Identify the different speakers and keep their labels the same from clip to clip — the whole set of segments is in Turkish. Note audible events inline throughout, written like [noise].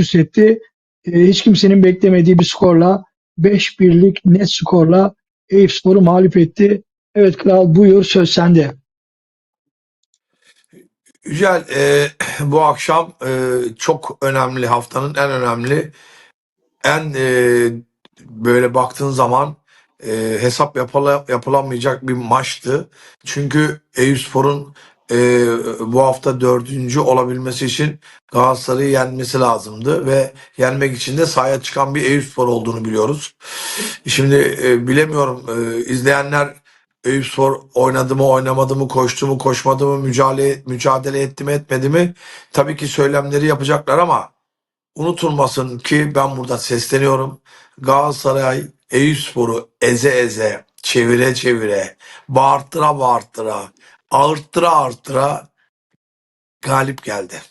Speaker 1: üst etti. E, hiç kimsenin beklemediği bir skorla 5-1'lik net skorla Eyüpspor'u mağlup etti. Evet Kral buyur söz sende.
Speaker 2: Yücel, e, [clears throat] bu akşam e, çok önemli, haftanın en önemli, en e, böyle baktığın zaman e, hesap yapıla, yapılamayacak bir maçtı. Çünkü Eyüpspor'un e, bu hafta dördüncü olabilmesi için Galatasaray'ı yenmesi lazımdı ve yenmek için de sahaya çıkan bir Eyüpspor olduğunu biliyoruz. Şimdi e, bilemiyorum e, izleyenler Eyüpspor oynadı mı oynamadı mı koştu mu koşmadı mı mücadele, mücadele etti mi etmedi mi tabii ki söylemleri yapacaklar ama unutulmasın ki ben burada sesleniyorum. Galatasaray Eyüpspor'u eze eze çevire çevire bağırttıra bağırttıra ağırttıra ağırttıra galip geldi.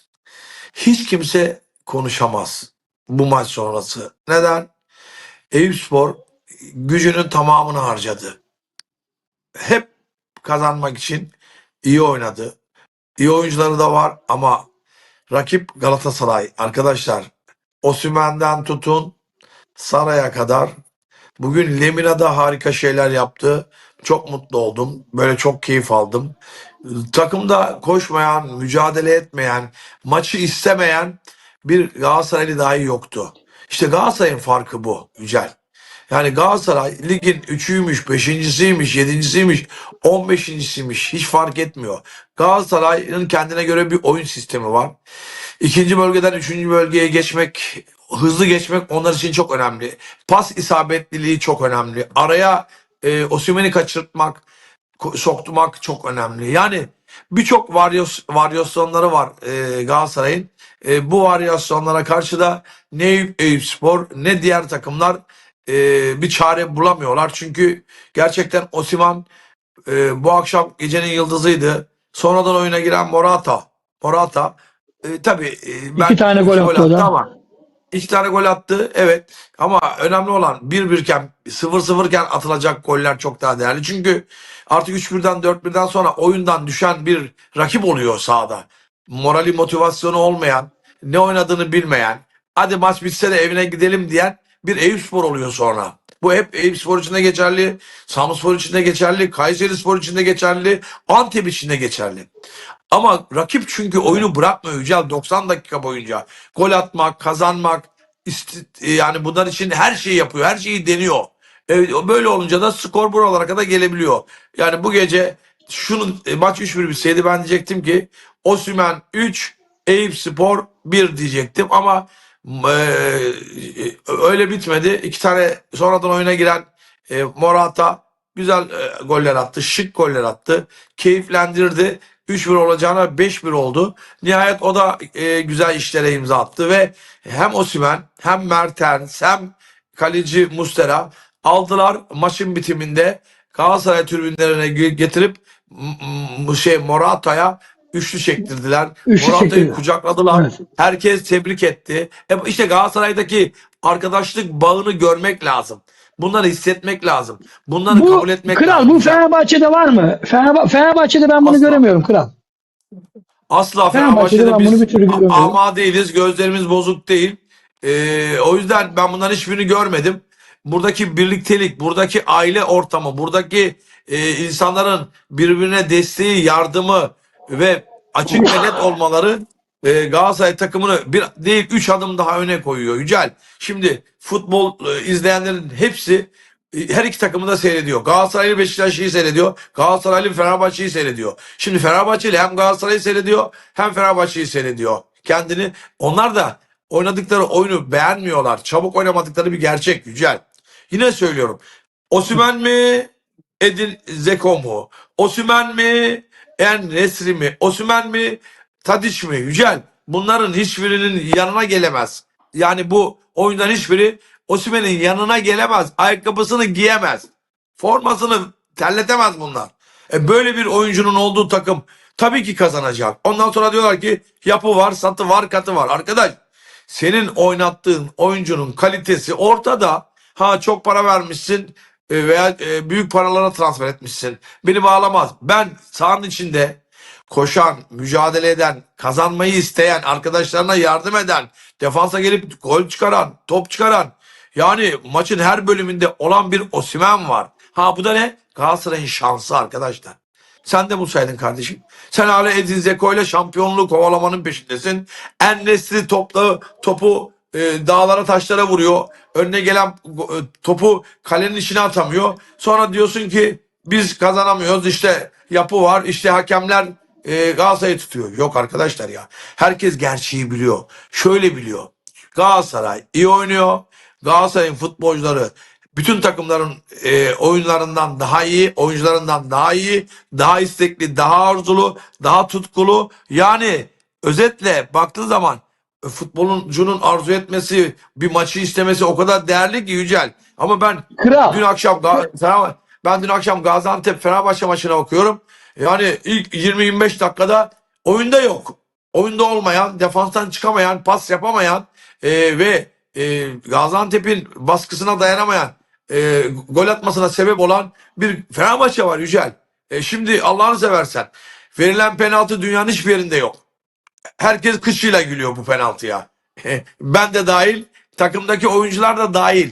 Speaker 2: Hiç kimse konuşamaz bu maç sonrası. Neden? Eyüpspor gücünün tamamını harcadı. Hep kazanmak için iyi oynadı. İyi oyuncuları da var ama rakip Galatasaray. Arkadaşlar Osimhen'den tutun Saray'a kadar bugün Lemina da harika şeyler yaptı. Çok mutlu oldum. Böyle çok keyif aldım. Takımda koşmayan, mücadele etmeyen, maçı istemeyen bir Galatasaraylı dahi yoktu. İşte Galatasaray'ın farkı bu Yücel. Yani Galatasaray ligin üçüymüş, beşincisiymiş, yedincisiymiş, on beşincisiymiş hiç fark etmiyor. Galatasaray'ın kendine göre bir oyun sistemi var. İkinci bölgeden üçüncü bölgeye geçmek, hızlı geçmek onlar için çok önemli. Pas isabetliliği çok önemli. Araya e, Osimhen'i kaçırtmak, sokturmak çok önemli. Yani birçok varyos, varyasyonları var e, Galatasaray'ın. E, bu varyasyonlara karşı da ne Eyüp, Eyüpspor ne diğer takımlar e, bir çare bulamıyorlar. Çünkü gerçekten Osimhen e, bu akşam gecenin yıldızıydı. Sonradan oyuna giren Morata. Morata e, tabii e,
Speaker 1: İki tane gol attı
Speaker 2: ama iki tane gol attı evet ama önemli olan 1-1 iken 0-0 iken atılacak goller çok daha değerli. Çünkü artık 3-1'den 4-1'den sonra oyundan düşen bir rakip oluyor sahada. Morali motivasyonu olmayan, ne oynadığını bilmeyen, hadi maç bitse de evine gidelim diyen bir Eyüpspor oluyor sonra. Bu hep Eyüpspor için de geçerli, Samsunspor için de geçerli, Kayserispor için de geçerli, Antep için de geçerli. Ama rakip çünkü oyunu bırakmıyor Yücel 90 dakika boyunca. Gol atmak, kazanmak, yani bunlar için her şeyi yapıyor, her şeyi deniyor. Evet, böyle olunca da skor buralara kadar gelebiliyor. Yani bu gece şunu e, maç 3-1 bitseydi ben diyecektim ki Osimhen 3, Eyüp Spor 1 diyecektim ama e, öyle bitmedi. İki tane sonradan oyuna giren e, Morata güzel e, goller attı, şık goller attı. Keyiflendirdi. 3-1 olacağına 5-1 oldu. Nihayet o da e, güzel işlere imza attı ve hem Osimhen hem Mertens hem kaleci Mustera aldılar maçın bitiminde Galatasaray tribünlerine ge- getirip şey Morata'ya üçlü çektirdiler. Morata'yı kucakladılar.
Speaker 1: Evet.
Speaker 2: Herkes tebrik etti. E işte Galatasaray'daki arkadaşlık bağını görmek lazım. Bunları hissetmek lazım. Bunları
Speaker 1: Bu
Speaker 2: kabul etmek
Speaker 1: Kral
Speaker 2: lazım.
Speaker 1: bu Fenerbahçe'de var mı? Fenerba- Fenerbahçe'de ben bunu
Speaker 2: Asla.
Speaker 1: göremiyorum Kral.
Speaker 2: Asla
Speaker 1: Fenerbahçe'de
Speaker 2: Fenerbahçe'de biz ama değiliz. Gözlerimiz bozuk değil. Ee, o yüzden ben bunların hiçbirini görmedim. Buradaki birliktelik, buradaki aile ortamı, buradaki e, insanların birbirine desteği, yardımı ve açık ve net olmaları e, Galatasaray takımını bir değil üç adım daha öne koyuyor Yücel. Şimdi futbol e, izleyenlerin hepsi e, her iki takımı da seyrediyor. Galatasaraylı Beşiktaş'ı seyrediyor. Galatasaraylı Fenerbahçe'yi seyrediyor. Şimdi Fenerbahçeli hem Galatasaray'ı seyrediyor hem Fenerbahçe'yi seyrediyor. Kendini onlar da oynadıkları oyunu beğenmiyorlar. Çabuk oynamadıkları bir gerçek Yücel. Yine söylüyorum. Osimhen mi? Edin Zeko mu? Osimhen mi? En Nesri mi? Osimhen mi? Tadiç mi? Yücel. Bunların hiçbirinin yanına gelemez. Yani bu oyundan hiçbiri Osimhen'in yanına gelemez. Ayakkabısını giyemez. Formasını terletemez bunlar. E böyle bir oyuncunun olduğu takım tabii ki kazanacak. Ondan sonra diyorlar ki yapı var, satı var, katı var. Arkadaş senin oynattığın oyuncunun kalitesi ortada. Ha çok para vermişsin veya e, büyük paralara transfer etmişsin. Beni bağlamaz. Ben sahanın içinde koşan, mücadele eden, kazanmayı isteyen, arkadaşlarına yardım eden, defansa gelip gol çıkaran, top çıkaran. Yani maçın her bölümünde olan bir Osimhen var. Ha bu da ne? Galatasaray'ın şansı arkadaşlar. Sen de bulsaydın kardeşim. Sen hala Edin Zeko ile şampiyonluğu kovalamanın peşindesin. En nesli topla, topu e, dağlara taşlara vuruyor. Önüne gelen e, topu kalenin içine atamıyor. Sonra diyorsun ki biz kazanamıyoruz. İşte yapı var. İşte hakemler e, Galatasaray'ı tutuyor. Yok arkadaşlar ya. Herkes gerçeği biliyor. Şöyle biliyor. Galatasaray iyi oynuyor. Galatasaray'ın futbolcuları bütün takımların e, oyunlarından daha iyi, oyuncularından daha iyi, daha istekli, daha arzulu, daha tutkulu. Yani özetle baktığı zaman futbolcunun arzu etmesi, bir maçı istemesi o kadar değerli ki Yücel. Ama ben
Speaker 1: Kral.
Speaker 2: dün akşam ben dün akşam Gaziantep Fenerbahçe maçına bakıyorum. Yani ilk 20-25 dakikada oyunda yok. Oyunda olmayan, defanstan çıkamayan, pas yapamayan e, ve e, Gaziantep'in baskısına dayanamayan, e, gol atmasına sebep olan bir Fenerbahçe var Yücel. E, şimdi Allah'ını seversen verilen penaltı dünyanın hiçbir yerinde yok. Herkes kışıyla gülüyor bu penaltıya. [laughs] ben de dahil, takımdaki oyuncular da dahil.